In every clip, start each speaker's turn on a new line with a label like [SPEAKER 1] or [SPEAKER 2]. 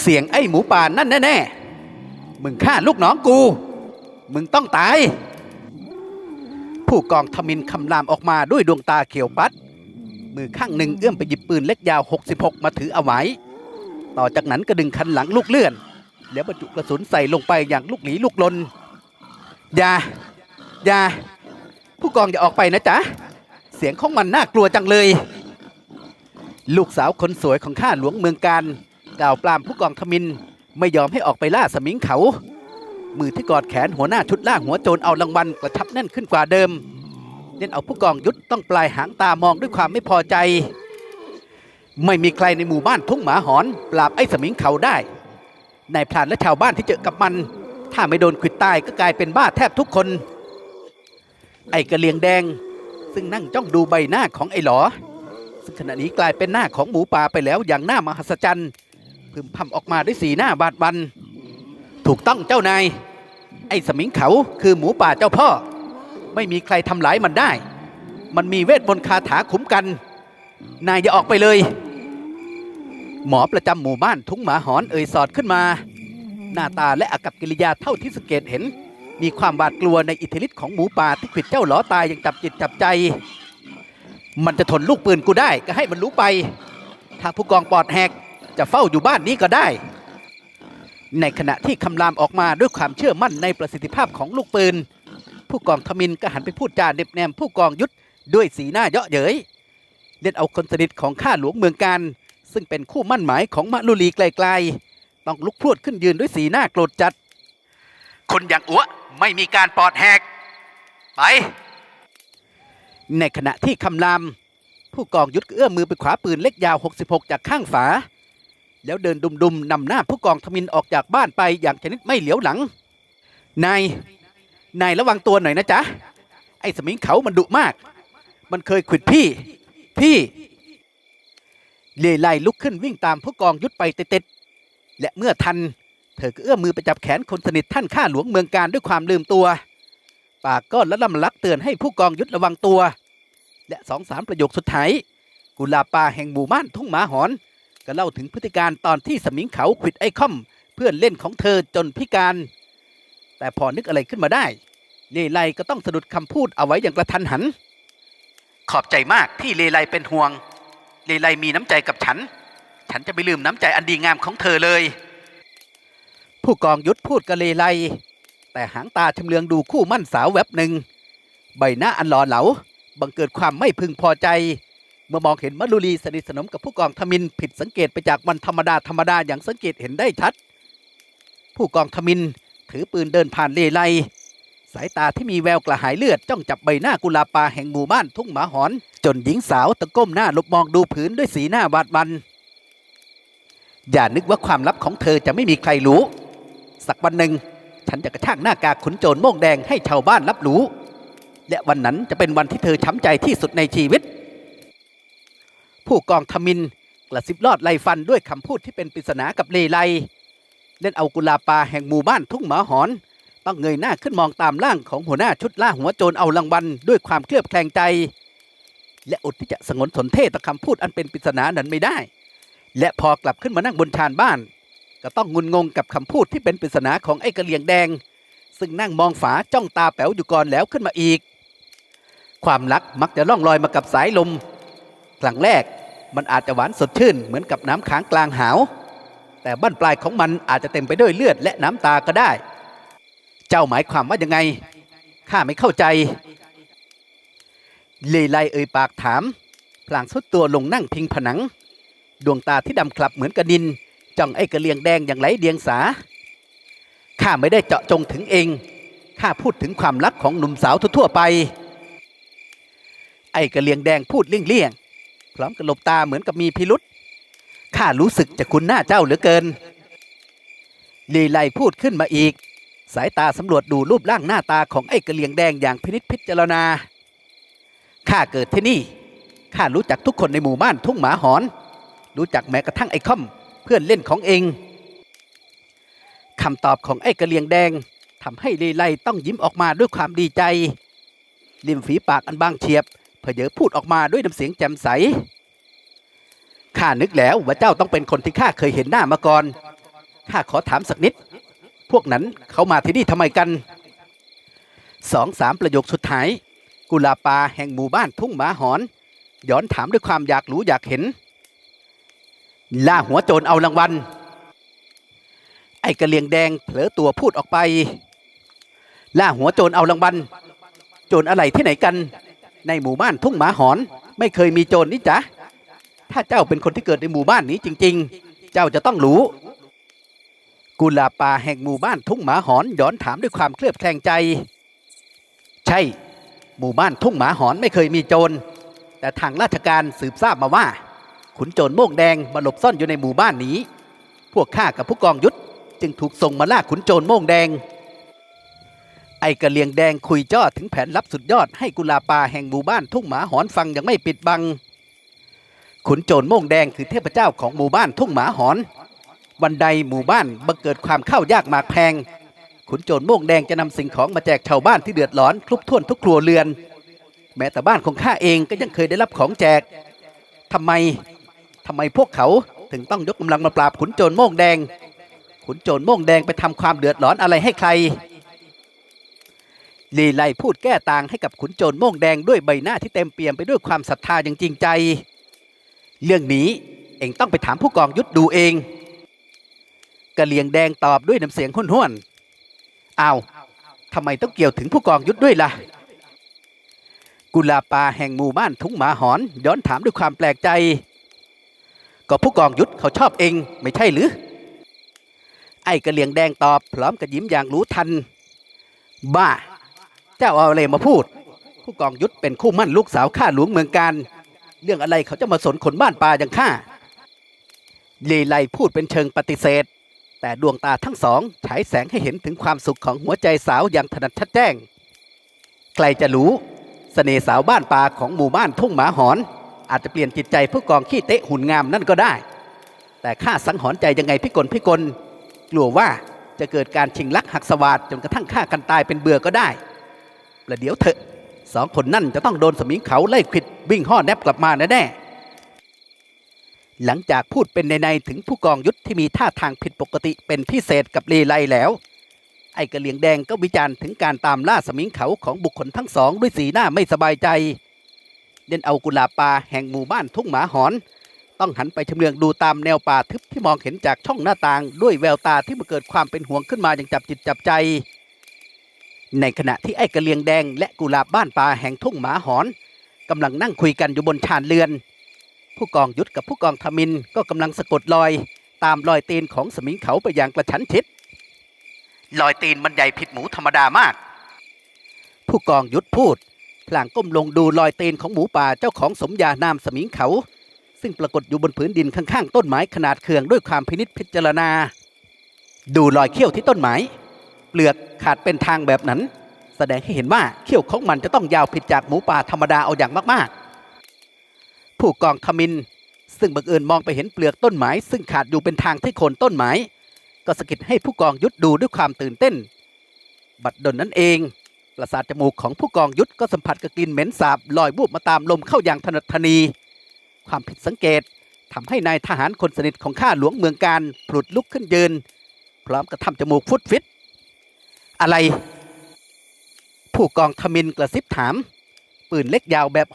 [SPEAKER 1] เสียงไอ้หมูป่านั่นแน่ๆ มึงฆ่าลูกน้องกู มึงต้องตาย ผู้กองทมินคำรามออกมาด้วยดวงตาเขียวปัด มือข้างหนึ่งเอื้อมไปหยิบปืนเล็กยาว 66 มาถือเอาไว้ ต่อจากนั้นก็ดึงคันหลังลูกเลื่อน แล้วบรรจุกระสุนใส่ลงไปอย่างลูกหลีลูกลน อย่า อย่า ผู้กองอย่าออกไปนะจ๊ะ เสียงของมันน่ากลัวจังเลย ลูกสาวคนสวยของข้าหลวงเมืองการกล่าวปรามผู้กองทมินไม่ยอมให้ออกไปล่าสมิงเขา มือที่กอดแขนหัวหน้าชุดล่าหัวโจรเอารางวัลกระชับแน่นขึ้นกว่าเดิมเล่นเอาผู้กองยุทธต้องปลายหางตามองด้วยความไม่พอใจ ไม่มีใครในหมู่บ้านทุ่งหมาหอน ปราบไอ้สมิงเขาได้นายพรานและชาวบ้านที่เจอกับมัน ถ้าไม่โดนขิดตายก็กลายเป็นบ้าแทบทุกคน ไอ้กระเลียงแดง ซึ่งนั่งจ้องดูใบหน้าของไอ้หลอ ซึ่งขณะนี้กลายเป็นหน้าของหมูป่าไปแล้วอย่างหน้ามหัศจรรย์พึมพำออกมาด้วยสีหน้าบาดบัน ถูกต้องเจ้านาย ไอ้สมิงเขาคือหมูป่าเจ้าพ่อ ไม่มีใครทำร้ายมันได้ มันมีเวทมนต์คาถาคุ้มกัน นายอย่าออกไปเลย หมอประจำหมู่บ้านทุ่งหมาหอนเอ่ยสอดขึ้นมา หน้าตาและอากับกิริยาเท่าที่สเกตเห็น มีความบาดกลัวในอิทธิฤทธิ์ของหมูป่าที่ขิดเจ้าหลอตายอย่างจับจิตจับใจ มันจะทนลูกปืนกูได้ก็ให้มันรู้ไปถ้าผู้กองปลอดแหกจะเฝ้าอยู่บ้านนี้ก็ได้ ในขณะที่คำรามออกมาด้วยความเชื่อมั่นในประสิทธิภาพของลูกปืน ผู้กองทมินก็หันไปพูดจาเด็บแนมผู้กองยุทธด้วยสีหน้าเยาะเย้ยเล่นเอาคนสนิทของข้าหลวงเมืองการ ซึ่งเป็นคู่มั่นหมายของมะลุลีไกลๆ ต้องลุกพรวดขึ้นยืนด้วยสีหน้าโกรธจัด คนอย่างอัว ไม่มีการปลอดแหก ไป ในขณะที่คำราม ผู้กองยุทธเอื้อมมือไปขวาปืนเล็กยาว 66 จากข้างฝา แล้วเดินดุมๆนำหน้าผู้กองทมินออกจากบ้านไปอย่างชนิดไม่เหลียวหลัง นาย นายระวังตัวหน่อยนะจ๊ะ ไอ้สมิงเขามันดุมาก มันเคยขิดพี่ พี่เลไลลุกขึ้นวิ่งตามผู้กองยุทธไปเต็ดๆและเมื่อทัน เธอก็เอื้อมมือไปจับแขนคนสนิทท่านข้าหลวงเมืองการด้วยความลืมตัว ปากก็และลำลักเตือนให้ผู้กองยุทธระวังตัว และสองสามประโยคสุดท้ายกุลาปาแห่งหมู่บ้านทุ่งหมาหอน ก็เล่าถึงพฤติการตอนที่สมิงเขาขิดไอ้ค่อม เพื่อนเล่นของเธอจนพิการ แต่พอนึกอะไรขึ้นมาได้เลไลก็ต้องสะดุดคำพูดเอาไว้อย่างกระทันหัน ขอบใจมากที่เลไลเป็นห่วง เลไลมีน้ำใจกับฉัน ฉันจะไม่ลืมน้ำใจอันดีงามของเธอเลย ผู้กองยุทธพูดกับเลไลแต่หางตาชำเลืองดูคู่มั่นสาวแวบหนึ่ง ใบหน้าอันหล่อเหลาบังเกิดความไม่พึงพอใจ เมื่อมองเห็นมัลลุลีสนิทสนมกับผู้กองทมินผิดสังเกตไปจากวันธรรมดาธรรมดาอย่างสังเกตเห็นได้ชัด ผู้กองทมินถือปืนเดินผ่านเลไลสายตาที่มีแววกระหายเลือดจ้องจับใบหน้ากุลาปาแห่งหมู่บ้านทุ่งหมาหอน จนหญิงสาวตะก้มหน้าลบมองดูผืนด้วยสีหน้าบาดบัน อย่านึกว่าความลับของเธอจะไม่มีใครรู้ สักวันหนึ่งฉันจะกระชากหน้ากากขุนโจรโม่งแดงให้ชาวบ้านรับรู้ และวันนั้นจะเป็นวันที่เธอช้ำใจที่สุดในชีวิต ผู้กองทมินกระซิบลอดไล่ฟันด้วยคำพูดที่เป็นปริศนากับเลไลเล่นเอากุลาปาแห่งหมู่บ้านทุ่งหมาหอน ต้องเงยหน้าขึ้นมองตามร่างของหัวหน้าชุดล่าหัวโจรเอารางวัลด้วยความเคลือบแคลงใจ และอดที่จะสงนสนเทศต่อคำพูดอันเป็นปริศนานั้นไม่ได้ และพอกลับขึ้นมานั่งบนชานบ้าน ก็ต้องงุนงงกับคำพูดที่เป็นปริศนาของไอ้กระเหลียงแดง ซึ่งนั่งมองฝาจ้องตาแป๋วอยู่ก่อนแล้วขึ้นมาอีก ความรักมักจะล่องลอยมากับสายลมครั้งแรกมันอาจจะหวานสดชื่นเหมือนกับน้ำค้างกลางหาว แต่บั้นปลายของมันอาจจะเต็มไปด้วยเลือดและน้ำตาก็ได้ เจ้าหมายความว่ายังไงข้าไม่เข้าใจ เลไลเอ่ยปากถาม พลางสุดตัวลงนั่งพิงผนัง ดวงตาที่ดำคลับเหมือนกระดิน จ้องไอ้กระเลียงแดงอย่างไรเดียงสา ข้าไม่ได้เจาะจงถึงเอง ข้าพูดถึงความรักของหนุ่มสาวทั่วๆไป ไอ้กระเลียงแดงพูดเลี่ยงๆ พร้อมกับหลบตาเหมือนกับมีพิรุษข้ารู้สึกจะคุ้นหน้าเจ้าเหลือเกิน ลีไลพูดขึ้นมาอีก สายตาสำรวจดูรูปร่างหน้าตาของไอ้กระเลียงแดงอย่างพินิจพิจารณา ข้าเกิดที่นี่ ข้ารู้จักทุกคนในหมู่บ้านทุ่งหมาหอน รู้จักแม้กระทั่งไอ้ค่อม เพื่อนเล่นของเองคำตอบของไอ้กระเลียงแดงทำให้ลีไลต้องยิ้มออกมาด้วยความดีใจริมฝีปากอันบางเฉียบเผเพเยอพูดออกมาด้วยน้ำเสียงแจ่มใสข้านึกแล้วว่าเจ้าต้องเป็นคนที่ข้าเคยเห็นหน้ามาก่อนข้าขอถามสักนิด พวกนั้นเขามาที่นี่ทำไมกันสองสามประโยคสุดท้าย กุลาปาแห่งหมู่บ้านทุ่งหมาหอน ย้อนถามด้วยความอยากรู้อยากเห็น ล่าหัวโจรเอารางวัล ไอ้กระเลียงแดงเผลอตัวพูดออกไป ล่าหัวโจรเอารางวัล โจรอะไรที่ไหนกัน ในหมู่บ้านทุ่งหมาหอน ไม่เคยมีโจรนี่จ๊ะ ถ้าเจ้าเป็นคนที่เกิดในหมู่บ้านนี้จริง ๆ เจ้าจะต้องรู้ กุลาปาแห่งหมู่บ้านทุ่งหมาหอนย้อนถามด้วยความเคลือบแคลงใจ ใช่ หมู่บ้านทุ่งหมาหอนไม่เคยมีโจร แต่ทางราชการสืบทราบมาว่า ขุนโจรโม่งแดงมาหลบซ่อนอยู่ในหมู่บ้านนี้ พวกข้ากับผู้กองยุทธจึงถูกส่งมาล่าขุนโจรโม่งแดง ไอ้กระเลียงแดงคุยจ้อถึงแผนลับสุดยอดให้กุลาปาแห่งหมู่บ้านทุ่งหมาหอนฟังย่างไม่ปิดบัง ขุนโจรโม่งแดงคือเทพเจ้าของหมู่บ้านทุ่งหมาหอน วันใดหมู่บ้านบังเกิดความเข้ายากหมากแพง ขุนโจรโม่งแดงจะนำสิ่งของมาแจกชาวบ้านที่เดือดร้อนคลุบถ้วนทุกครัวเรือน แม้แต่บ้านของข้าเองก็ยังเคยได้รับของแจกทำไม ทำไมพวกเขาถึงต้องยกกำลังมาปราบขุนโจรโม่งแดง ขุนโจรโม่งแดงไปทำความเดือดร้อนอะไรให้ใคร ลีไลพูดแก้ต่างให้กับขุนโจรโม่งแดงด้วยใบหน้าที่เต็มเปี่ยมไปด้วยความศรัทธาอย่างจริงใจ เรื่องนี้เองต้องไปถามผู้กองยุทธดูเองกะเหลียงแดงตอบด้วยน้ำเสียงห้วนๆอ้าวทำไมต้องเกี่ยวถึงผู้กองยุทธด้วยล่ะ กุลาปาแห่งหมู่บ้านทุ่งหมาหอนย้อนถามด้วยความแปลกใจ ก็ผู้กองยุทธเขาชอบเองไม่ใช่หรือ ไอ้กระเหลียงแดงตอบพร้อมกับยิ้มอย่างรู้ทัน บ้า เจ้าเอาอะไรมาพูด ผู้กองยุทธเป็นคู่มั่นลูกสาวข้าหลวงเมืองการ เรื่องอะไรเขาจะมาสนคนบ้านป่าอย่างข้าเลไลพูดเป็นเชิงปฏิเสธ แต่ดวงตาทั้งสองฉายแสงให้เห็นถึงความสุขของหัวใจสาวอย่างถนัดชัดแจ้ง ใครจะรู้เสน่ห์สาวบ้านป่าของหมู่บ้านทุ่งหมาหอน อาจจะเปลี่ยนจิตใจผู้กองขี้เตะหุ่นงามนั่นก็ได้ แต่ข้าสังหรณ์ใจยังไงพี่กลพี่กลกลัวว่าจะเกิดการชิงลักหักสวาดจนกระทั่งฆ่ากันตายเป็นเบื่อก็ได้ประเดี๋ยวเถอะสองคนนั่นจะต้องโดนสมิงเขาไล่ควิดวิ่งห่อแนบกลับมาแน่ๆหลังจากพูดเป็นในๆถึงผู้กองยุทธที่มีท่าทางผิดปกติเป็นพิเศษกับเลไลแล้ว ไอ้กระเหลียงแดงก็วิจารณ์ถึงการตามล่าสมิงเขาของบุคคลทั้งสองด้วยสีหน้าไม่สบายใจ เล่นเอากุหลาบป่าแห่งหมู่บ้านทุ่งหมาหอน ต้องหันไปชำเลืองดูตามแนวป่าทึบที่มองเห็นจากช่องหน้าต่าง ด้วยแววตาที่มันเกิดความเป็นห่วงขึ้นมาอย่างจับจิตจับใจ ในขณะที่ไอ้กระเลียงแดงและกุหลาบบ้านป่าแห่งทุ่งหมาหอนกำลังนั่งคุยกันอยู่บนชานเรือน ผู้กองยุทธกับผู้กองทมินก็กำลังสะกดรอย ตามรอยตีนของสมิงเขาไปอย่างกระชั้นชิดรอยตีนมันใหญ่ผิดหมูธรรมดามาก ผู้กองยุทธพูด พลางก้มลงดูรอยตีนของหมูป่าเจ้าของสมญานามสมิงเขา ซึ่งปรากฏอยู่บนผืนดินข้างๆ ต้นไม้ขนาดเคืองด้วยความพินิษพิจารณา ดูรอยเขี้ยวที่ต้นไม้เปลือกขาดเป็นทางแบบนั้น แสดงให้เห็นว่าเขี้ยวของมันจะต้องยาวผิดจากหมูป่าธรรมดาเอาอย่างมากๆ ผู้กองทมินซึ่งบังเอิญมองไปเห็นเปลือกต้นไม้ ซึ่งขาดอยู่เป็นทางที่โคนต้นไม้ ก็สะกิดให้ผู้กองยุทธดูด้วยความตื่นเต้น บัดดลนั้นเอง ประสาทจมูกของผู้กองยุทธก็สัมผัสกับกลิ่นเหม็นสาบลอยบูบมาตามลมเข้าอย่างถนัดทนี ความผิดสังเกตทำให้นายทหารคนสนิทของข้าหลวงเมืองการผลุดลุกขึ้นยืน พร้อมกับทำจมูกฟุดฟิต อะไร ผู้กองทมินกระซิบถาม ปืนเล็กยาวแบบ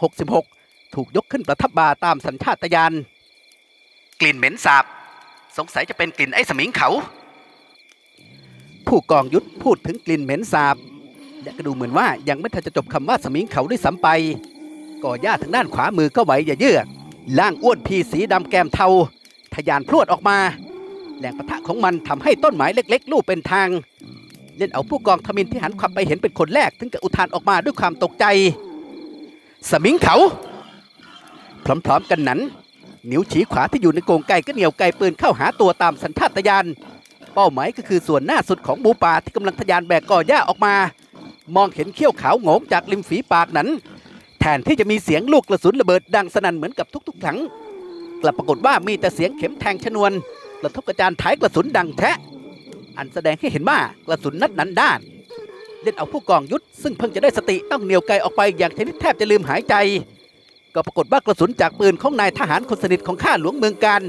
[SPEAKER 1] 66 ถูกยกขึ้นประทับบาตามสัญชาตญาณกลิ่นเหม็นสาบ สงสัยจะเป็นกลิ่นไอ้สมิงเขา ผู้กองยุทธพูดถึงกลิ่นเหม็นสาบ และก็ดูเหมือนว่ายังไม่ทันจะจบคำว่าสมิงเขาด้วยซ้ำไป ก่อหญ้าทางด้านขวามือก็ไหวอย่าเยือกล่างอ้วนพีสีดำแกมเทาทะยานพรวดออกมา แรงปะทะของมันทำให้ต้นไม้เล็ก ๆ ลูกเป็นทาง เล่นเอาผู้กองทมินที่หันขวับไปเห็นเป็นคนแรก ถึงกับอุทานออกมาด้วยความตกใจ สมิงเขา พร้อมๆกันนั้น นิ้วชี้ขวาที่อยู่ในโกรงไก่ก็เหนียวไก่ปืนเข้าหาตัวตามสัญชาตญาณเป้าหมายก็คือส่วนหน้าสุดของหมูป่าที่กำลังทะยานแบกก่อหญ้าออกมา มองเห็นเขี้ยวขาวโงงจากริมฝีปากนั้น แทนที่จะมีเสียงลูกกระสุนระเบิดดังสนั่นเหมือนกับทุกๆครั้งกลับปรากฏว่ามีแต่เสียงเข็มแทงชนวนกระทบกระจานท้ายกระสุนดังแทะ อันแสดงให้เห็นว่ากระสุนนัดนั้นด้าน เล่นเอาผู้กองยุทธซึ่งเพิ่งจะได้สติต้องเหนียวไกลออกไปอย่างชนิดแทบจะลืมหายใจ ก็ปรากฏว่ากระสุนจากปืนของนายทหารคนสนิทของข้าหลวงเมืองการ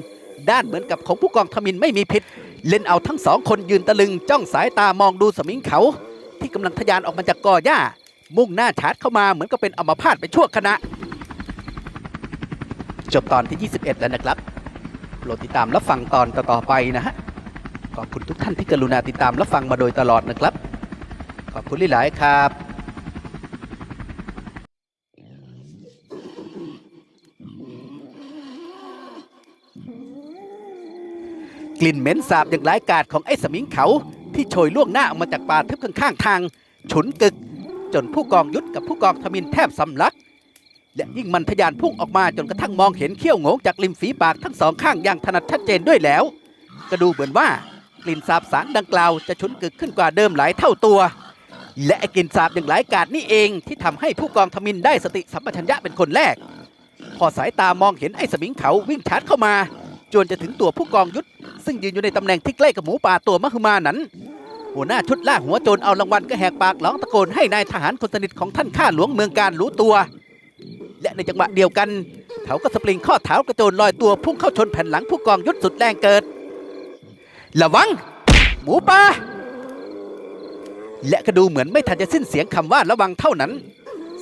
[SPEAKER 1] ด้านเหมือนกับของผู้กองทมินไม่มีพิษเล่นเอาทั้งสองคนยืนตะลึงจ้องสายตามองดูสมิงเขา ที่กำลังทะยานออกมาจากกอหญ้า มุ่งหน้าชาร์จเข้ามาเหมือนกับเป็นอัมพาตไปชั่วขณะ จบตอนที่ 21 แล้วนะครับโปรดติดตามรับฟังตอนต่อๆไปนะฮะ ขอบคุณทุกท่านที่กรุณาติดตามรับฟังมาโดยตลอดนะครับ ขอบคุณหลาย ๆ ครับกลิ่นเหม็นสาบอย่างร้ายกาจของไอ้สมิงเขา ที่โชยล่วงหน้าออกมาจากป่าทึบข้างๆทาง ฉุนกึก จนผู้กองยุทธกับผู้กองทมินแทบสำลัก และยิ่งมันทะยานพุ่งออกมาจนกระทั่งมองเห็นเขี้ยวโงงจากริมฝีปากทั้งสองข้างอย่างถนัดชัดเจนด้วยแล้ว ก็ดูเหมือนว่ากลิ่นสาบสารดังกล่าวจะฉุนกึกขึ้นกว่าเดิมหลายเท่าตัว และไอ้กลิ่นสาบอย่างหลายกาดนี่เองที่ทำให้ผู้กองทมินได้สติสัมปชัญญะเป็นคนแรก พอสายตามองเห็นไอ้สมิงเขาวิ่งชาร์จเข้ามาจนจะถึงตัวผู้กองยุทธซึ่งยืนอยู่ในตำแหน่งที่ใกล้กับหมูป่าตัวมหึมานั้น หัวหน้าชุดล่าหัวโจรเอารางวัลก็แหกปากร้องตะโกนให้นายทหารคนสนิทของท่านข้าหลวงเมืองการรู้ตัว และในจังหวะเดียวกันเขาก็สปริงข้อเท้ากระโจนลอยตัวพุ่งเข้าชนแผ่นหลังผู้กองยุทธสุดแรงเกิด ระวัง หมูป่าและก็ดูเหมือนไม่ทันจะสิ้นเสียงคำว่าระวังเท่านั้น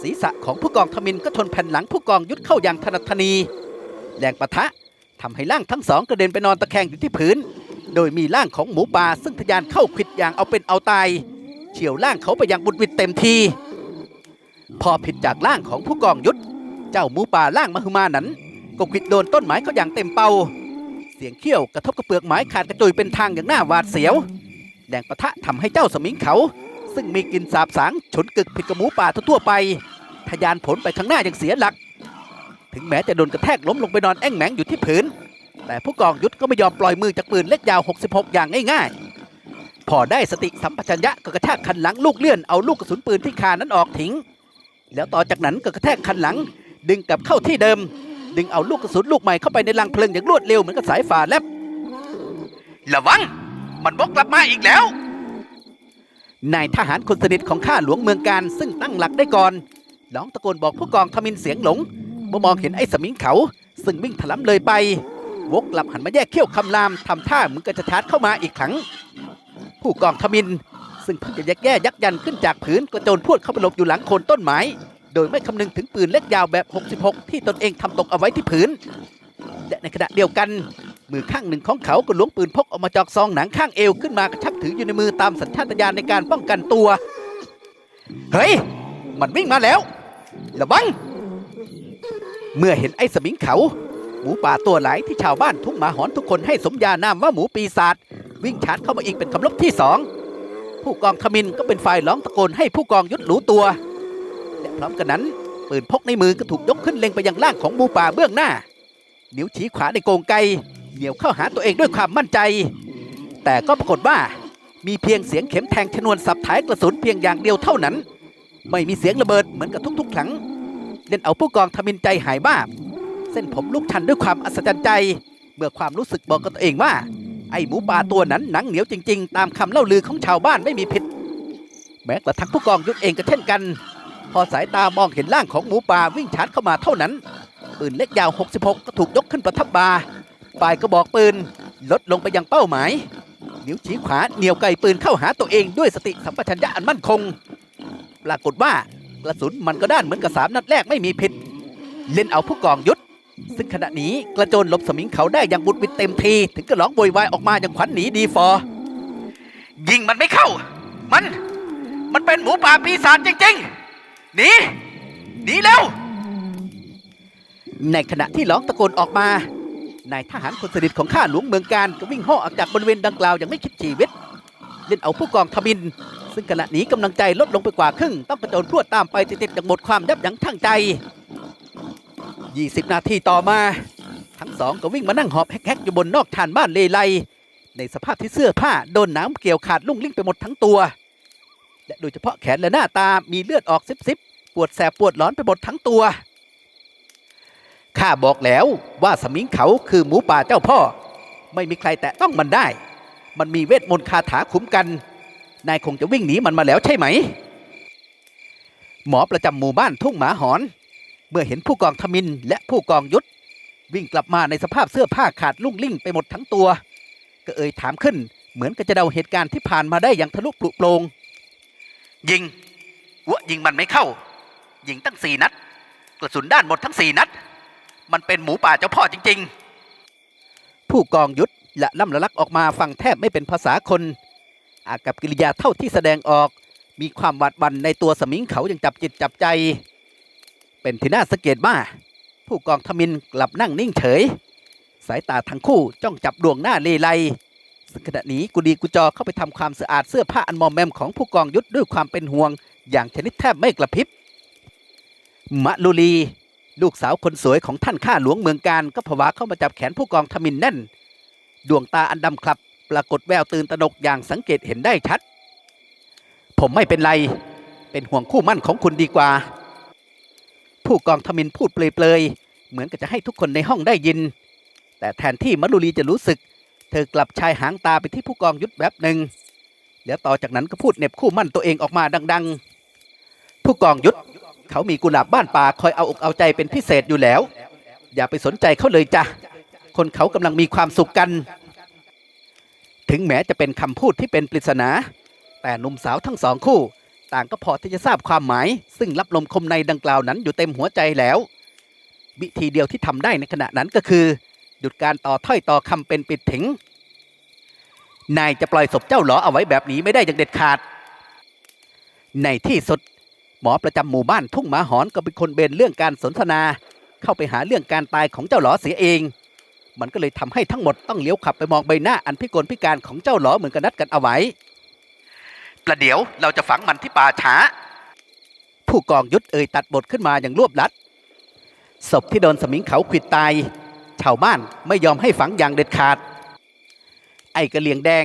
[SPEAKER 1] ศีรษะของผู้กองทมินก็ชนแผ่นหลังผู้กองยุทธเข้าอย่างถนัดทนีแรงปะทะทำให้ร่างทั้งสองกระเด็นไปนอนตะแคงอยู่ที่พื้น โดยมีร่างของหมูป่าซึ่งทะยานเข้าขิดอย่างเอาเป็นเอาตายเฉียวร่างเขาไปอย่างบุดวิดเต็มที พอผิดจากร่างของผู้กองยุทธเจ้าหมูป่าร่างมหึมานั้น ก็ขิดโดนต้นไม้เขาอย่างเต็มเป่า เสียงเขี้ยวกระทบกับเปลือกไม้ขาดกระจุยเป็นทางอย่างหน่าหวาดเสียวแรงปะทะทำให้เจ้าสมิงเขา ซึ่งมีกลิ่นสาบสางฉุนกึกผิดกับหมูป่าทั่วไปทะยานผลไปข้างหน้าอย่างเสียหลัก ถึงแม้จะโดนกระแทกล้มลงไปนอนแอ่งแหมงอยู่ที่พื้น แต่ผู้กองยุทธก็ไม่ยอมปล่อยมือจากปืนเล็กยาว 66 อย่างง่ายๆ พอได้สติสัมปชัญญะก็กระแทกคันหลังลูกเลื่อนเอาลูกกระสุนปืนที่คานั้นออกทิ้ง แล้วต่อจากนั้นก็กระแทกคันหลัง ดึงกลับเข้าที่เดิม ดึงเอาลูกกระสุนลูกใหม่เข้าไปในรังเพลิงอย่างรวดเร็วเหมือนกับสายฝ่าแลบระวัง มันวกกลับมาอีกแล้วนายทหารคนสนิทของข้าหลวงเมืองการซึ่งตั้งหลักได้ก่อนร้องตะโกนบอกผู้กองทมินเสียงหลงเมื่อมองเห็นไอ้สมิงเขา ซึ่งวิ่งถลำเลยไป วกกลับหันมาแยกเขี้ยวคำรามทำท่าเหมือนกับจะชาร์จเข้ามาอีกครั้ง ผู้กองทมิน ซึ่งเพิ่งจะแยกแย่ยักยันขึ้นจากผืนกระโจนพวดเข้าไปหลบอยู่หลังโคนต้นไม้ โดยไม่คำนึงถึงปืนเล็กยาวแบบ 66 ที่ตนเองทำตกเอาไว้ที่ผืนและในขณะเดียวกัน มือข้างหนึ่งของเขาก็ล้วงปืนพกออกมาจากซองหนังข้างเอวขึ้นมากระชับถืออยู่ในมือตามสัญชาตญาณในการป้องกันตัว เฮ้ย มันวิ่งมาแล้ว ระวัง เมื่อเห็นไอ้สมิงเขา หมูป่าตัวไหลายที่ชาวบ้านทุ่งหมาหอนทุกคนให้สมญานามว่าหมูปีศาจวิ่งชาร์จเข้ามาอีกเป็นคำลบที่สองผู้กองขมินก็เป็นฝ่ายร้องตะโกนให้ผู้กองยุทธรู้ตัวและพร้อมกันนั้นปืนพกในมือก็ถูกยกขึ้นเล็งไปยังร่างของหมูป่าเบื้องหน้า นิ้วชี้ขวาในโกงไกเหนียวเข้าหาตัวเองด้วยความมั่นใจ แต่ก็ปรากฏว่ามีเพียงเสียงเข็มแทงชนวนสับท้ายกระสุนเพียงอย่างเดียวเท่านั้น ไม่มีเสียงระเบิดเหมือนกับทุกๆครั้งเล่นเอาผู้กองทมินใจหายบ้า เส้นผมลุกชันด้วยความอัศจรรย์ใจ เมื่อความรู้สึกบอกกับตัวเองว่า ไอ้หมูป่าตัวนั้นหนังเหนียวจริง ๆ ตามคำเล่าลือของชาวบ้านไม่มีผิด แม้กระทั่งผู้กองยุทธเองก็เช่นกัน พอสายตามองเห็นร่างของหมูป่าวิ่งชาร์จเข้ามาเท่านั้นปืนเล็กยาว 66 ก็ถูกยกขึ้นประทับบาปลายกระบอกปืนลดลงไปยังเป้าหมาย นิ้วชี้ขวาเหนียวไกปืนเข้าหาตัวเองด้วยสติสัมปชัญญะอันมั่นคง ปรากฏว่ากระสุนมันก็ด้านเหมือนกับสามนัดแรกไม่มีผิด เล่นเอาผู้กองยุทธ ซึ่งขณะนี้กระโจนหลบสมิงเขาได้อย่างบุดวิดเต็มที ถึงก็ร้องโวยวายออกมาอย่างขวัญหนีดีฟอยิงมันไม่เข้า มัน มันเป็นหมูป่าปีศาจจริงๆ หนี หนีเร็วในขณะที่ร้องตะโกนออกมานายทหารคนสนิทของข้าหลวงเมืองการก็วิ่งห่อออกจากบริเวณดังกล่าวอย่างไม่คิดชีวิต เล่นเอาผู้กองทมิน ซึ่งขณะนี้กำลังใจลดลงไปกว่าครึ่ง ต้องกระโจนพรวดตามไปติดๆอย่างหมดความยับยั้งชั่งใจ 20 นาทีต่อมา ทั้งสองก็วิ่งมานั่งหอบแฮกๆอยู่บนนอกชานบ้านเลไล ในสภาพที่เสื้อผ้าโดนน้ำเกี่ยวขาดลุ่งลิ่งไปหมดทั้งตัว และโดยเฉพาะแขนและหน้าตามีเลือดออกซิบๆ ปวดแสบปวดร้อนไปหมดทั้งตัวข้าบอกแล้วว่าสมิงเขาคือหมูป่าเจ้าพ่อ ไม่มีใครแตะต้องมันได้ มันมีเวทมนต์คาถาคุ้มกัน นายคงจะวิ่งหนีมันมาแล้วใช่ไหม หมอประจำหมู่บ้านทุ่งหมาหอน เมื่อเห็นผู้กองทมินและผู้กองยุทธวิ่งกลับมาในสภาพเสื้อผ้าขาดลุ่งลิ่งไปหมดทั้งตัว ก็เอ่ยถามขึ้น เหมือนกับจะเดาเหตุการณ์ที่ผ่านมาได้อย่างทะลุปลุโปรงยิงวะยิงมันไม่เข้า ยิงตั้งสี่นัดกระสุนด้านหมดทั้งสี่นัด มันเป็นหมูป่าเจ้าพ่อจริง ๆ ผู้กองยุทธและล่ำละลักออกมาฟังแทบไม่เป็นภาษาคน อากับกิริยาเท่าที่แสดงออก มีความหวาดหวันในตัวสมิงเขาอย่างจับจิตจับใจ เป็นที่น่าสังเกตว่าผู้กองทมินกลับนั่งนิ่งเฉย สายตาทั้งคู่จ้องจับดวงหน้าเลไลซึ่งขณะนี้กุดีกุจอเข้าไปทำความสะอาดเสื้อผ้าอันมอมแมมของผู้กองยุทธด้วยความเป็นห่วง อย่างชนิดแทบไม่กระพริบมะลุลี ลูกสาวคนสวยของท่านข้าหลวงเมืองการก็ผวาเข้ามาจับแขนผู้กองทมินแน่น ดวงตาอันดำคลับ ปรากฏแววตื่นตระหนกอย่างสังเกตเห็นได้ชัด ผมไม่เป็นไร เป็นห่วงคู่มั่นของคุณดีกว่า ผู้กองทมินพูดเปลยๆ เหมือนกับจะให้ทุกคนในห้องได้ยิน แต่แทนที่มะลุลีจะรู้สึก เธอกลับชายหางตาไปที่ผู้กองยุทธแวบหนึ่งแล้วต่อจากนั้นก็พูดเหน็บคู่มั่นตัวเองออกมาดัง ๆ ผู้กองยุทธเขามีกุหลาบบ้านป่าคอยเอาอกเอาใจเป็นพิเศษอยู่แล้ว อย่าไปสนใจเขาเลยจ้ะคนเขากำลังมีความสุขกัน ถึงแม้จะเป็นคำพูดที่เป็นปริศนา แต่หนุ่มสาวทั้งสองคู่ ต่างก็พอที่จะทราบความหมาย ซึ่งรับลมคมในดังกล่าวนั้นอยู่เต็มหัวใจแล้ว วิธีเดียวที่ทำได้ในขณะนั้นก็คือ หยุดการต่อถ้อยต่อคำเป็นปิดถิงนายจะปล่อยศพเจ้าหลอเอาไว้แบบนี้ไม่ได้อย่างเด็ดขาด ในที่สุด หมอประจำหมู่บ้านทุ่งหมาหอนก็เป็นคนเบนเรื่องการสนทนา เข้าไปหาเรื่องการตายของเจ้าหลอเสียเอง มันก็เลยทำให้ทั้งหมดต้องเลี้ยวขับไปมองใบหน้าอันพิกลพิการของเจ้าหลอเหมือนกันนัดกันเอาไว้ ประเดี๋ยวเราจะฝังมันที่ป่าช้า ผู้กองยุทธเอ่ยตัดบทขึ้นมาอย่างรวบลัด ศพที่โดนสมิงเขาขวิดตาย ชาวบ้านไม่ยอมให้ฝังอย่างเด็ดขาด ไอ้กระเหลียงแดง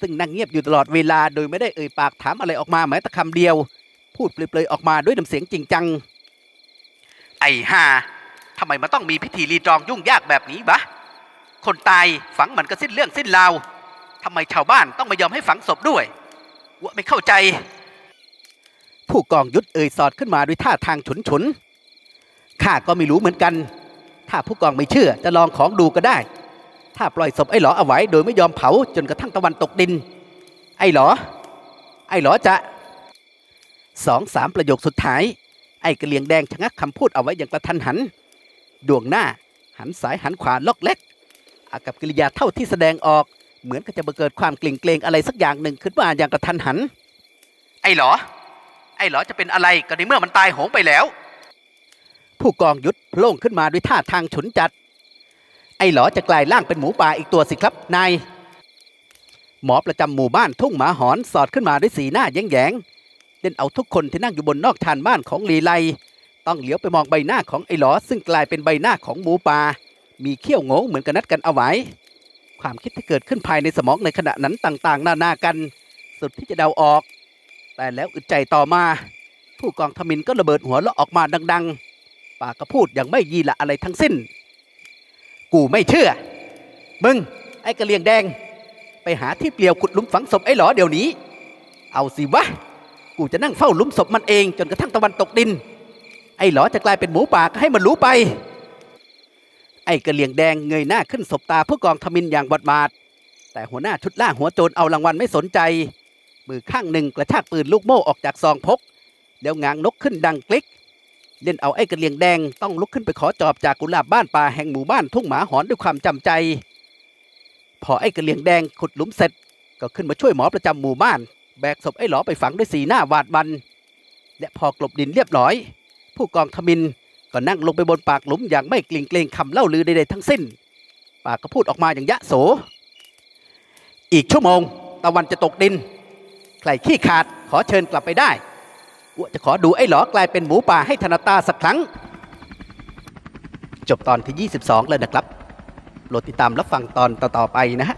[SPEAKER 1] ซึ่งนั่งเงียบอยู่ตลอดเวลาโดยไม่ได้เอ่ยปากถามอะไรออกมาแม้แต่คำเดียว พูดเปลยๆออกมาด้วยน้ำเสียงจริงจัง ไอ้ห่าทำไมมันต้องมีพิธีรีตรองยุ่งยากแบบนี้บะคนตายฝังมันก็สิ้นเรื่องสิ้นราวทำไมชาวบ้านต้องไม่ยอมให้ฝังศพด้วย วะไม่เข้าใจ ผู้กองยุทธเอ่ยสอดขึ้นมาด้วยท่าทางฉุนฉุนข้าก็ไม่รู้เหมือนกัน ถ้าผู้กองไม่เชื่อจะลองของดูก็ได้ ถ้าปล่อยศพไอ้หลอเอาไว้โดยไม่ยอมเผาจนกระทั่งตะวันตกดิน ไอ้หลอ ไอ้หลอจะสองสามประโยคสุดท้าย ไอ้กระเลียงแดงชะงักคำพูดเอาไว้อย่างกระทันหัน ดวงหน้าหันซ้ายหันขวาล็อกเล็ก อากับกิริยาเท่าที่แสดงออก เหมือนกับจะบังเกิดความกลิ่งเกรงอะไรสักอย่างหนึ่งขึ้นมาอย่างกระทันหัน ไอ้หลอไอ้หลอจะเป็นอะไรก็ในเมื่อมันตายโหงไปแล้ว ผู้กองยุทธโผล่งขึ้นมาด้วยท่าทางฉุนจัด ไอ้หลอจะกลายร่างเป็นหมูป่าอีกตัวสิครับนายหมอประจำหมู่บ้านทุ่งหมาหอนสอดขึ้นมาด้วยสีหน้าแย้งๆเล่นเอาทุกคนที่นั่งอยู่บนนอกชานบ้านของลีไล ต้องเหลียวไปมองใบหน้าของไอ้หลอซึ่งกลายเป็นใบหน้าของหมูป่ามีเขี้ยวโงงเหมือนกันนัดกันเอาไว้ ความคิดที่เกิดขึ้นภายในสมองในขณะนั้นต่างๆ นานากัน สุดที่จะเดาออก แต่แล้วอึดใจต่อมา ผู้กองทมินก็ระเบิดหัวเราะออกมาดัง ๆ ปากก็พูดอย่างไม่ยีละอะไรทั้งสิ้น กูไม่เชื่อ มึง ไอ้กระเลียงแดง ไปหาที่เปลี่ยวขุดลุมฝังศพไอ้หลอเดี๋ยวนี้ เอาสิวะ กูจะนั่งเฝ้าลุมศพมันเองจนกระทั่งตะวันตกดิน ไอ้หลอจะกลายเป็นหมูป่าก็ให้มันรู้ไป ไอ้กระเลียงแดงเงยหน้าขึ้นสบตาผู้กองทมินอย่างบดบาดแต่หัวหน้าชุดล่าหัวโจรเอารางวัลไม่สนใจ มือข้างหนึ่งกระชากปืนลูกโม่ออกจากซองพก แล้วงางนกขึ้นดังกลิก เล่นเอาไอ้กระเลียงแดงต้องลุกขึ้นไปขอจอบจากกุหลาบบ้านป่าแห่งหมู่บ้านทุ่งหมาหอนด้วยความจำใจ พอไอ้กระเลียงแดงขุดหลุมเสร็จ ก็ขึ้นมาช่วยหมอประจำหมู่บ้าน แบกศพไอ้หลอไปฝังด้วยสีหน้าหวาดหวัน และพอกลบดินเรียบร้อย ผู้กองทมิน ก็นั่งลงไปบนปากหลุมอย่างไม่เกลิ่งเกรงคำเล่าลือใดๆทั้งสิ้น ปากก็พูดออกมาอย่างยะโส อีกชั่วโมง ตะวันจะตกดิน ใครขี้ขาดขอเชิญกลับไปได้อ้วจะขอดูไอ้หลอกลายเป็นหมูป่าให้ธนตาสักครั้ง จบตอนที่ 22แล้วนะครับโปรดติดตามรับฟังตอนต่อๆไปนะฮะ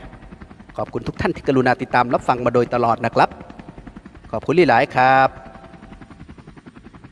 [SPEAKER 1] ขอบคุณทุกท่านที่กรุณาติดตามรับฟังมาโดยตลอดนะครับ ขอบคุณหลายๆครับ